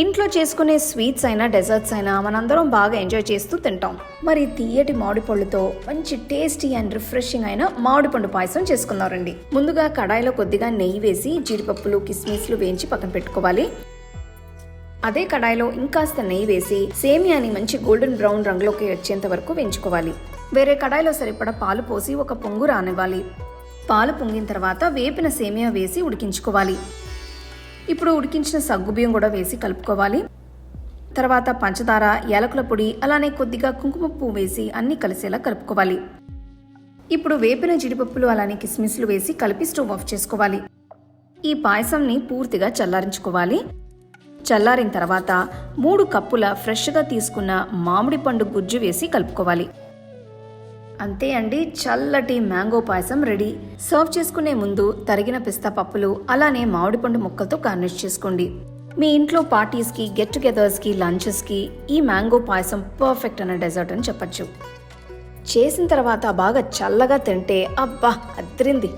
ఇంట్లో చేసుకునే స్వీట్స్ అయినా డెజర్ట్స్ అయినా మనందరం బాగా ఎంజాయ్ చేస్తూ తింటాం. మరి తీయటి మామిడిపళ్ళుతో మంచి టేస్టీ అండ్ రిఫ్రెషింగ్ అయిన మామిడిపండు పాయసం చేసుకున్నారండి ముందుగా కడాయిలో కొద్దిగా నెయ్యి వేసి జీడిపప్పులు కిస్మిస్లు వేయించి పక్కన పెట్టుకోవాలి. అదే కడాయిలో ఇంకాస్త నెయ్యి వేసి సేమియాని మంచి గోల్డెన్ బ్రౌన్ రంగులోకి వచ్చేంత వరకు వేయించుకోవాలి. వేరే కడాయిలో సరిపడా పాలు పోసి ఒక పొంగు రానివ్వాలి. పాలు పొంగిన తర్వాత వేపిన సేమియా వేసి ఉడికించుకోవాలి. ఇప్పుడు ఉడికించిన సగ్గుబియ్యం కూడా వేసి కలుపుకోవాలి. తర్వాత పంచదార యాలకుల పొడి అలానే కొద్దిగా కుంకుమ పువ్వు వేసి అన్ని కలిసేలా కలుపుకోవాలి. ఇప్పుడు వేపిన జీడిపప్పులు అలానే కిస్మిస్లు వేసి కలిపి స్టవ్ ఆఫ్ చేసుకోవాలి. ఈ పాయసంని పూర్తిగా చల్లారించుకోవాలి. చల్లారిన తర్వాత మూడు కప్పుల ఫ్రెష్గా తీసుకున్న మామిడి పండు గుజ్జు వేసి కలుపుకోవాలి. అంతే అండి చల్లటి మ్యాంగో పాయసం రెడీ. సర్వ్ చేసుకునే ముందు తరిగిన పిస్తా పప్పులు అలానే మామిడి పండు ముక్కలతో గార్నిష్ చేసుకోండి. మీ ఇంట్లో పార్టీస్కి గెట్ టుగెదర్స్కి లంచెస్కి ఈ మ్యాంగో పాయసం పర్ఫెక్ట్ అనే డెజర్ట్ అని చెప్పచ్చు. చేసిన తర్వాత బాగా చల్లగా తింటే అబ్బా అద్రింది.